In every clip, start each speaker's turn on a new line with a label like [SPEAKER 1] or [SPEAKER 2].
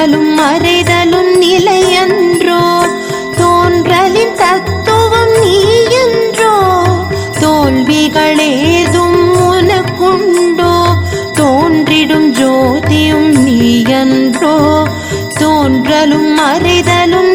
[SPEAKER 1] தோன்றலும் மறைதலும் நிலையன்றோ. தோன்றலின் தத்துவம் நீயன்றோ. தோல்விகளேதும் உனக்குண்டோ. தோன்றிடும் ஜோதியும் நீயன்றோ. தோன்றலும் மறைதலும்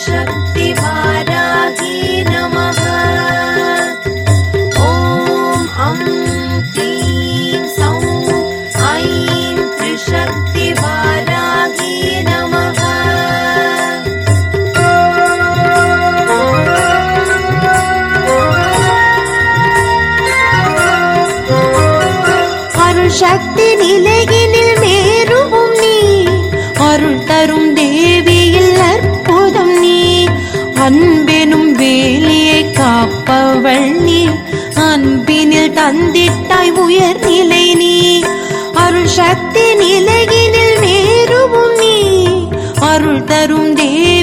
[SPEAKER 1] ஐம் திரிசக்தி வாராகி நமः ॐ अं क्लीं सौं ऐं त्रिशक्तिवाराही नमः அருள் சக்தி நிலையினில் மேருவும் நீ அருள் தரும் தேவியில் அற்புதம் நீ அன்பெனும் வேலியை காப்பவள் நீ. அன்பினில் தந்திட்டாய் உயர்நிலை நீ. அருள் சக்தி நிலகினில் வேறுவும் நீ. அருள் தரும் தேவ